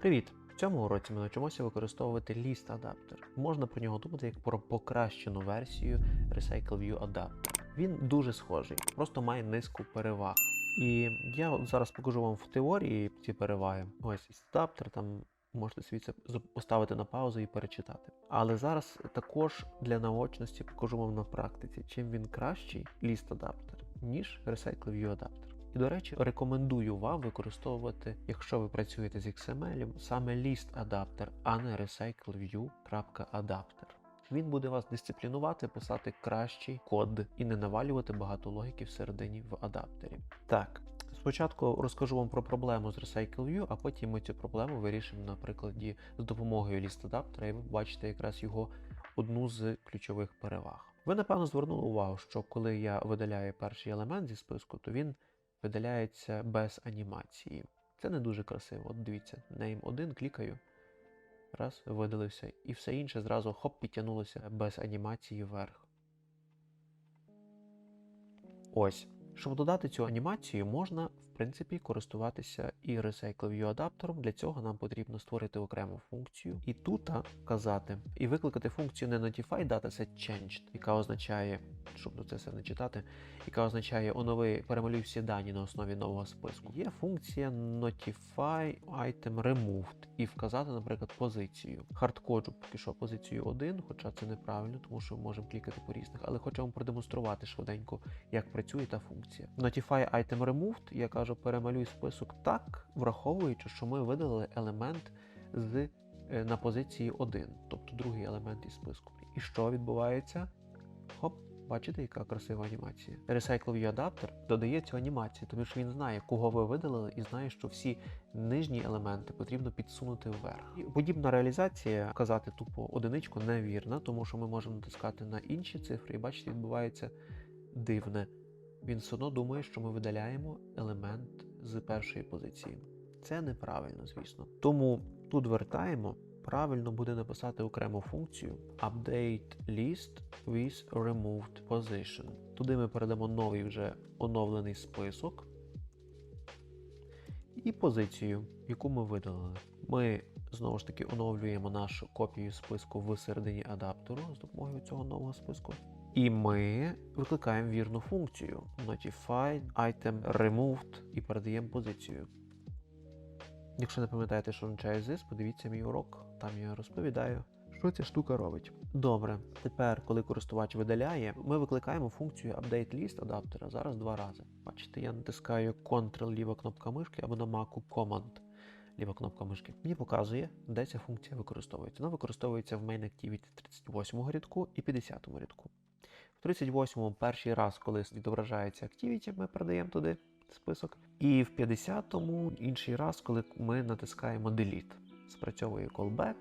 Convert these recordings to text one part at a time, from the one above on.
Привіт! В цьому уроці ми навчимося використовувати ліст адаптер. Можна про нього думати як про покращену версію Recycle View Adapter. Він дуже схожий, просто має низку переваг. І я зараз покажу вам в теорії ці переваги. Ось адаптер там. Можете собі це поставити на паузу і перечитати. Але зараз також для наочності покажу вам на практиці, чим він кращий ліст адаптер, ніж Recycle View адаптер. І, до речі, рекомендую вам використовувати, якщо ви працюєте з XML, саме ліст адаптер, а не recycleview.adapter. Він буде вас дисциплінувати, писати кращий код і не навалювати багато логіки всередині в адаптері. Так, спочатку розкажу вам про проблему з RecycleView, а потім ми цю проблему вирішимо на прикладі з допомогою ліст адаптера, і ви бачите якраз його одну з ключових переваг. Ви напевно звернули увагу, що коли я видаляю перший елемент зі списку, то він видаляється без анімації. Це не дуже красиво. От дивіться, name 1 клікаю, раз, видалився, і все інше зразу хоп, підтягнулося без анімації вверх. Ось. Щоб додати цю анімацію, можна, принципі, користуватися і Recycle View адаптером. Для цього нам потрібно створити окрему функцію і тут казати, і викликати функцію не Notify Dataset Changed, яка означає, щоб до це все не читати, яка означає онови, перемалюй всі дані на основі нового списку. Є функція Notify Item Removed і вказати, наприклад, позицію. Хардкоджу поки що позицію 1, хоча це неправильно, тому що ми можемо клікати по різних, але хочу вам продемонструвати швиденько, як працює та функція. Notify Item Removed, я кажу, перемалюй список так, враховуючи, що ми видалили елемент з е, на позиції 1, тобто другий елемент із списку. І що відбувається? Хоп, бачите, яка красива анімація. Recycle Adapter додає цю анімацію, тому що він знає, кого ви видалили, і знає, що всі нижні елементи потрібно підсунути вверх. І подібна реалізація казати тупо одиничку невірна, тому що ми можемо натискати на інші цифри, і бачите, відбувається дивне. Він все одно думає, що ми видаляємо елемент з першої позиції. Це неправильно, звісно. Тому тут вертаємо. Правильно буде написати окрему функцію update list with removed position. Туди ми передамо новий вже оновлений список і позицію, яку ми видалили. Ми знову ж таки оновлюємо нашу копію списку в середині адаптеру з допомогою цього нового списку. І ми викликаємо вірну функцію Notify Item Removed і передаємо позицію. Якщо не пам'ятаєте, що означає ZIS, подивіться мій урок, там я розповідаю, що ця штука робить. Добре, тепер, коли користувач видаляє, ми викликаємо функцію Update List адаптера зараз два рази. Bачите, я натискаю Ctrl ліва кнопка мишки або на Mac Command ліва кнопка мишки. Мені показує, де ця функція використовується. Вона використовується в Main Activity 38 рядку і 50 рядку. В 38-му перший раз, коли відображається Activity, ми передаємо туди список. І в 50-му інший раз, коли ми натискаємо Delete. Спрацьовує callback,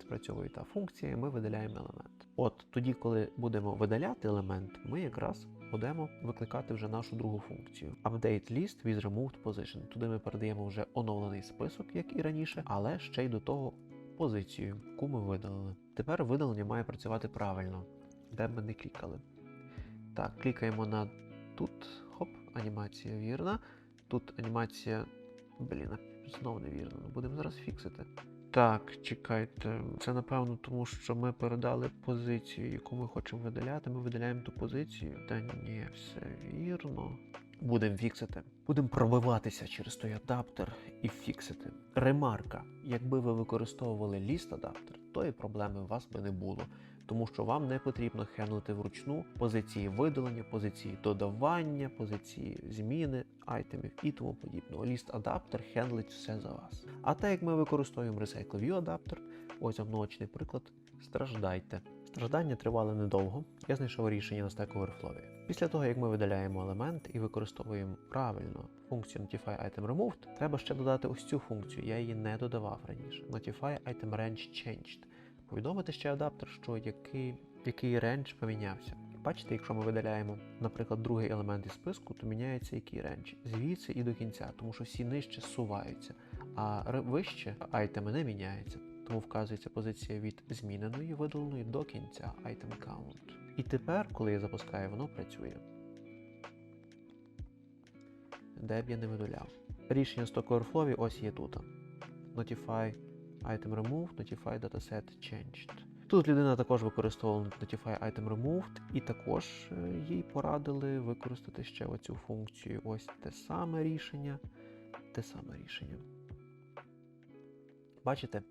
спрацьовує та функція, і ми видаляємо елемент. От тоді, коли будемо видаляти елемент, ми якраз будемо викликати вже нашу другу функцію. Update list with removed position. Туди ми передаємо вже оновлений список, як і раніше, але ще й до того позицію, яку ми видалили. Тепер видалення має працювати правильно, де б ми не клікали. Так, клікаємо на тут, хоп, анімація вірна. Тут анімація. Блін, знову невірно. Ну, Будемо зараз фіксити. Так, чекайте. Це напевно тому, що ми передали позицію, яку ми хочемо видаляти. Ми видаляємо ту позицію. Та ні, все вірно. Будемо фіксити. Будемо пробиватися через той адаптер і фіксити. Ремарка: якби ви використовували ліст адаптер, тої проблеми у вас би не було тому що вам не потрібно хендлити вручну позиції видалення, позиції додавання, позиції зміни айтемів і тому подібного. Ліст адаптер хендлить все за вас. А так як ми використовуємо Recycle View адаптер, ось вам наочний приклад, страждайте. Страждання тривали недовго. Я знайшов рішення на Stack Overflow. Після того, як ми видаляємо елемент і використовуємо правильно функцію Notify Item Removed, треба ще додати ось цю функцію. Я її не додавав раніше. Notify Item Range Changed повідомити ще адаптер, що який, який рендж помінявся. Бачите, якщо ми видаляємо, наприклад, другий елемент із списку, то міняється який рендж звідси і до кінця, тому що всі нижче суваються, а вище айтеми не міняються. Тому вказується позиція від зміненої видаленої до кінця item count. І тепер, коли я запускаю, воно працює. Де б я не видаляв. Рішення Stack Overflow ось є тут. notify item removed, notify dataset changed. Тут людина також використовувала Notify Item Removed, і також е, їй порадили використати ще оцю функцію. Ось те саме рішення, те саме рішення. Бачите?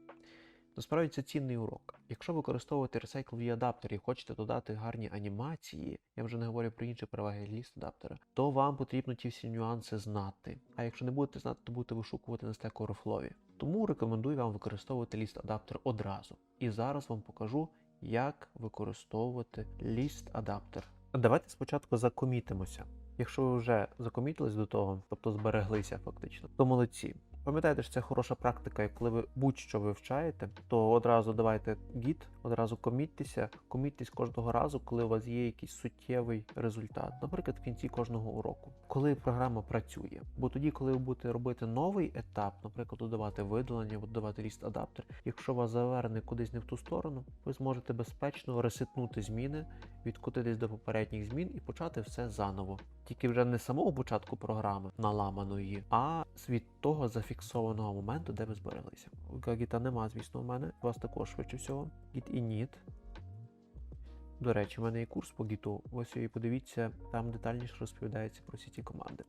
Насправді це цінний урок. Якщо використовувати Recycle V адаптер і хочете додати гарні анімації, я вже не говорю про інші переваги ліст адаптера, то вам потрібно ті всі нюанси знати. А якщо не будете знати, то будете вишукувати на Stack Overflow. Тому рекомендую вам використовувати ліст адаптер одразу. І зараз вам покажу, як використовувати ліст адаптер. Давайте спочатку закомітимося. Якщо ви вже закомітились до того, тобто збереглися фактично, то молодці. Пам'ятаєте, що це хороша практика, і коли ви будь-що вивчаєте, то одразу давайте гід, одразу коміттеся, коміттесь кожного разу, коли у вас є якийсь суттєвий результат, наприклад, в кінці кожного уроку, коли програма працює. Бо тоді, коли ви будете робити новий етап, наприклад, додавати видалення, додавати ріст адаптер, якщо вас заверне кудись не в ту сторону, ви зможете безпечно ресетнути зміни, відкотитись до попередніх змін і почати все заново. Тільки вже не самого початку програми наламаної, а від того зафіксованого моменту, де ви збереглися. Гіта нема, звісно, у мене. У вас також швидше всього. Git init. До речі, у мене є курс по гіту. Ось і подивіться, там детальніше розповідається про всі ці команди.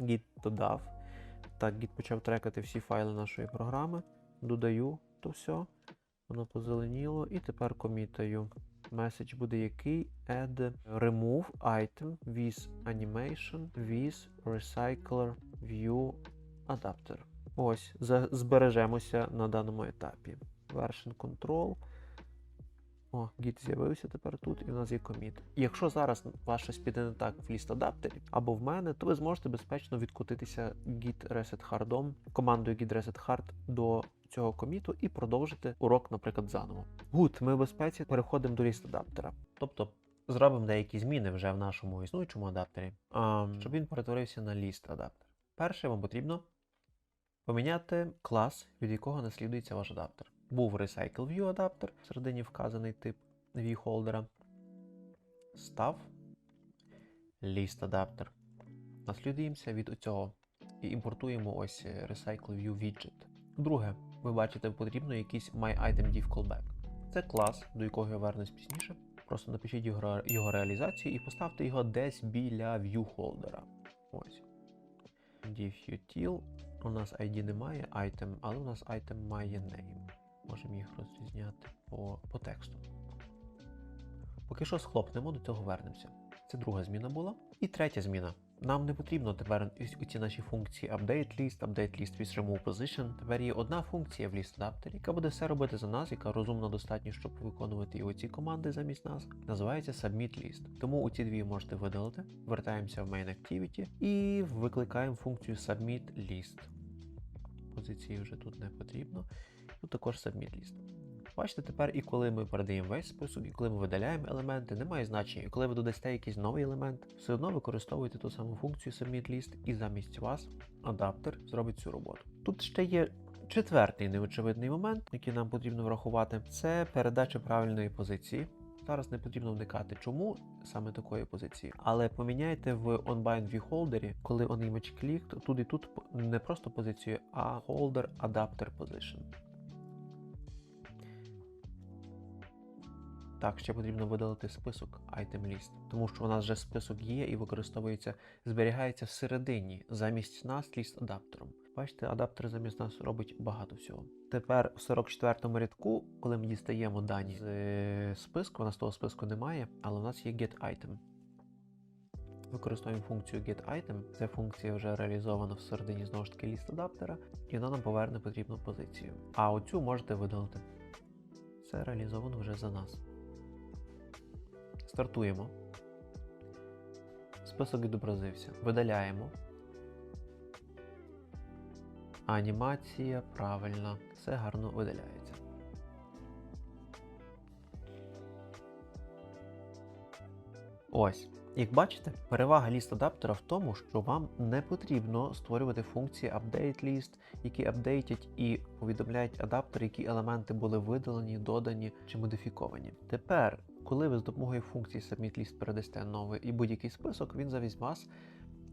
Git додав. Так, Git почав трекати всі файли нашої програми. Додаю то все. Воно позеленіло. І тепер комітаю. Меседж буде який? Add remove item with animation with recycler view adapter. Ось, збережемося на даному етапі. Version control. О, git з'явився тепер тут, і в нас є коміт. Якщо зараз вас щось піде не так в ліст адаптері або в мене, то ви зможете безпечно відкотитися git reset hardом, командою git reset hard до цього коміту і продовжити урок, наприклад, заново. Гуд, ми в безпеці переходимо до ліст адаптера. Тобто зробимо деякі зміни вже в нашому існуючому адаптері, а, щоб він перетворився на ліст адаптер. Перше вам потрібно поміняти клас, від якого наслідується ваш адаптер. Був Recycle View адаптер, всередині вказаний тип viewholder. Став ліст адаптер. Наслідуємося від цього і імпортуємо ось е, Recycle Widget. Друге, ви бачите, потрібно якийсь MyItemDiv callback. Це клас, до якого я вернусь пізніше. Просто напишіть його, його реалізацію і поставте його десь біля viewholder. Ось. Div util. У нас ID немає item, але у нас item має name. Можемо їх розрізняти по, по тексту. Поки що схлопнемо, до цього вернемося. Це друга зміна була. І третя зміна. Нам не потрібно тепер ось ці наші функції update list, update list with remove position. Тепер є одна функція в list адаптері, яка буде все робити за нас, яка розумно достатньо, щоб виконувати і оці команди замість нас. Називається submit list. Тому оці дві можете видалити. Вертаємося в main activity і викликаємо функцію submit list. Позиції вже тут не потрібно. Тут також submit list. Бачите, тепер і коли ми передаємо весь список, і коли ми видаляємо елементи, немає значення. І коли ви додасте якийсь новий елемент, все одно використовуєте ту саму функцію submit list, і замість вас адаптер зробить цю роботу. Тут ще є четвертий неочевидний момент, який нам потрібно врахувати, це передача правильної позиції. Зараз не потрібно вникати, чому саме такої позиції. Але поміняйте в OnBind ViewHolder, коли on image clicked, тут і тут не просто позицію, а holder adapter position. Так, ще потрібно видалити список item list, тому що у нас вже список є і використовується, зберігається всередині замість нас ліст адаптером. Бачите, адаптер замість нас робить багато всього. Тепер в 44-му рядку, коли ми дістаємо дані з е, списку, у нас того списку немає, але у нас є get item. Використовуємо функцію getItem. Ця функція вже реалізована всередині знову ж таки ліст адаптера, і вона нам поверне потрібну позицію. А оцю можете видалити. Це реалізовано вже за нас. Стартуємо. Список відобразився. Видаляємо. Анімація правильна. Все гарно видаляється. Ось. Як бачите, перевага ліст адаптера в тому, що вам не потрібно створювати функції update list, які апдейтять і повідомляють адаптер, які елементи були видалені, додані чи модифіковані. Тепер, коли ви з допомогою функції submit передасте новий і будь-який список, він замість вас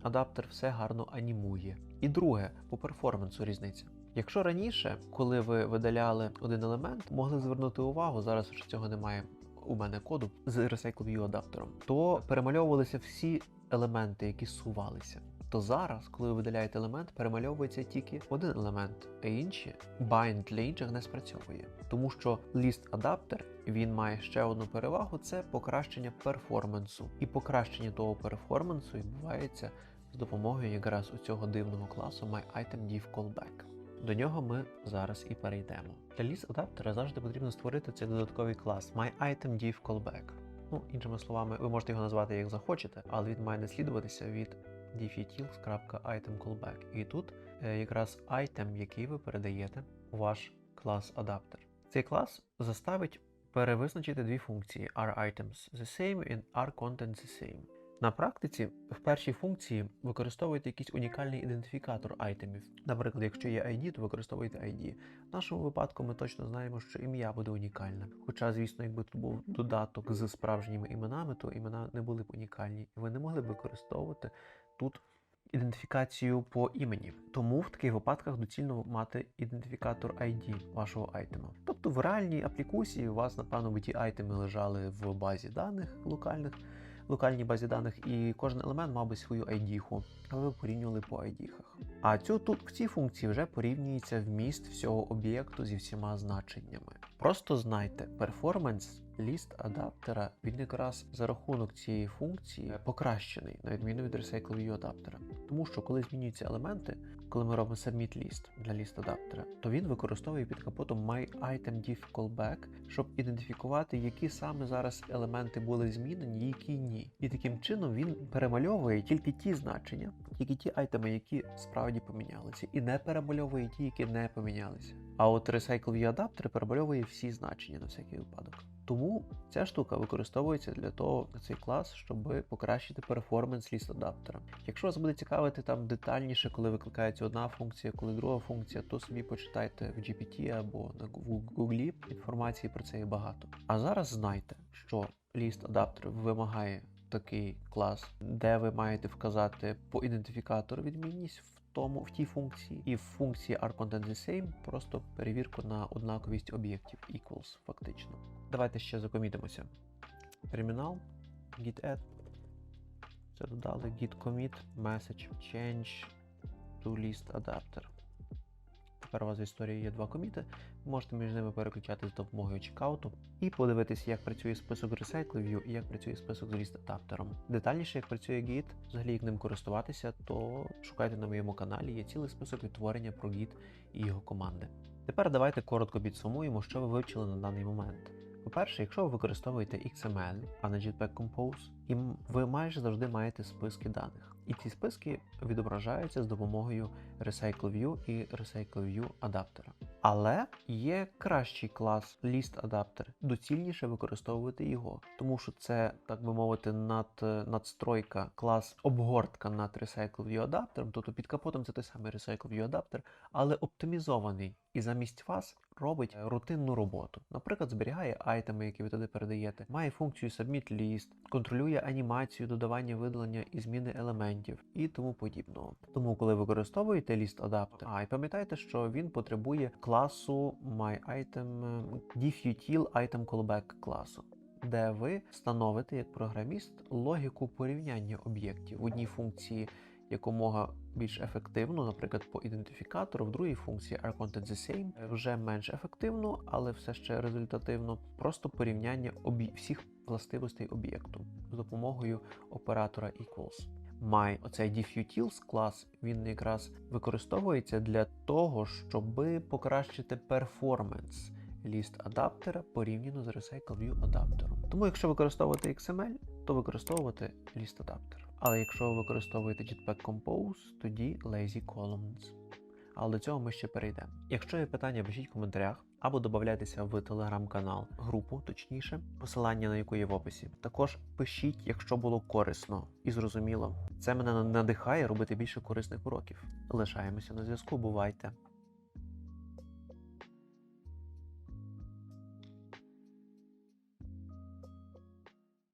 адаптер все гарно анімує. І друге, по перформансу різниця. Якщо раніше, коли ви видаляли один елемент, могли звернути увагу, зараз вже цього немає у мене коду з Recycle View адаптером, то перемальовувалися всі елементи, які сувалися. То зараз, коли ви видаляєте елемент, перемальовується тільки один елемент, а інші bind для інших не спрацьовує. Тому що ліст адаптер він має ще одну перевагу: це покращення перформансу. І покращення того перформансу відбувається з допомогою якраз у цього дивного класу MyItemDivCallback. До нього ми зараз і перейдемо. Для ліс адаптера завжди потрібно створити цей додатковий клас MyItemDivCallback. Ну, іншими словами, ви можете його назвати як захочете, але він має наслідуватися від diffutils.itemCallback. І тут е, якраз item, який ви передаєте у ваш клас адаптер. Цей клас заставить перевизначити дві функції rItems the same і rContent the same. На практиці в першій функції використовуєте якийсь унікальний ідентифікатор айтемів. Наприклад, якщо є ID, то використовуєте ID. В нашому випадку ми точно знаємо, що ім'я буде унікальне. Хоча, звісно, якби тут був додаток з справжніми іменами, то імена не були б унікальні, і ви не могли б використовувати тут ідентифікацію по імені. Тому в таких випадках доцільно мати ідентифікатор ID вашого айтема. Тобто в реальній аплікусії у вас, напевно, би ті айтеми лежали в базі даних локальних локальній базі даних, і кожен елемент мав би свою ID-ху, а ви порівнювали по ID-хах. А цю тут в цій функції вже порівнюється вміст всього об'єкту зі всіма значеннями. Просто знайте, перформанс ліст адаптера він якраз за рахунок цієї функції покращений, на відміну від Recycle адаптера. Тому що коли змінюються елементи, коли ми робимо submit list для ліст адаптера, то він використовує під капотом MyItemDivCallback, щоб ідентифікувати, які саме зараз елементи були змінені, які ні. І таким чином він перемальовує тільки ті значення, тільки ті айтеми, які справді помінялися, і не перемальовує ті, які не помінялися. А от Recycle адаптер перемальовує всі значення на всякий випадок. Тому ця штука використовується для того, на цей клас, щоб покращити перформанс ліст адаптера. Якщо вас буде цікавити там детальніше, коли викликається одна функція, коли друга функція, то собі почитайте в GPT або на Google. Інформації про це є багато. А зараз знайте, що ліст адаптер вимагає такий клас, де ви маєте вказати по ідентифікатору відмінність тому в тій функції, і в функції rContentTheSame просто перевірку на однаковість об'єктів equals фактично. Давайте ще закомітимося. Термінал, git add. Це додали git commit message change to list adapter. Тепер у вас в історії є два коміти. Можете між ними переключати з допомогою чекауту і подивитися, як працює список Recycle View і як працює список з ліст адаптером. Детальніше, як працює Git, взагалі як ним користуватися, то шукайте на моєму каналі. Є цілий список відтворення про Git і його команди. Тепер давайте коротко підсумуємо, що ви вивчили на даний момент. По-перше, якщо ви використовуєте XML, а не Jetpack Compose, і ви майже завжди маєте списки даних. І ці списки відображаються з допомогою Recycle View і Recycle View адаптера. Але є кращий клас List Adapter, доцільніше використовувати його, тому що це, так би мовити, над, надстройка, клас обгортка над Recycle View адаптером, тобто під капотом це той самий Recycle View адаптер, але оптимізований і замість вас робить рутинну роботу. Наприклад, зберігає айтеми, які ви туди передаєте, має функцію Submit List, контролює анімацію, додавання, видалення і зміни елементів і тому подібного. Тому, коли використовуєте ліст адаптер, а і пам'ятайте, що він потребує класу MyItem diffutil item callback класу. Де ви встановите як програміст логіку порівняння об'єктів в одній функції якомога більш ефективно, наприклад, по ідентифікатору, в другій функції rContentTheSame вже менш ефективно, але все ще результативно. Просто порівняння обі... всіх властивостей об'єкту з допомогою оператора equals. My, оцей diffutils клас, він якраз використовується для того, щоб покращити перформанс ліст адаптера порівняно з Recycle View адаптером. Тому, якщо використовувати XML, то використовувати ліст адаптер. Але якщо ви використовуєте Jetpack Compose, тоді Lazy Columns. Але до цього ми ще перейдемо. Якщо є питання, пишіть в коментарях або додавайтеся в телеграм-канал, групу, точніше, посилання на яку є в описі. Також пишіть, якщо було корисно і зрозуміло. Це мене надихає робити більше корисних уроків. Лишаємося на зв'язку, бувайте!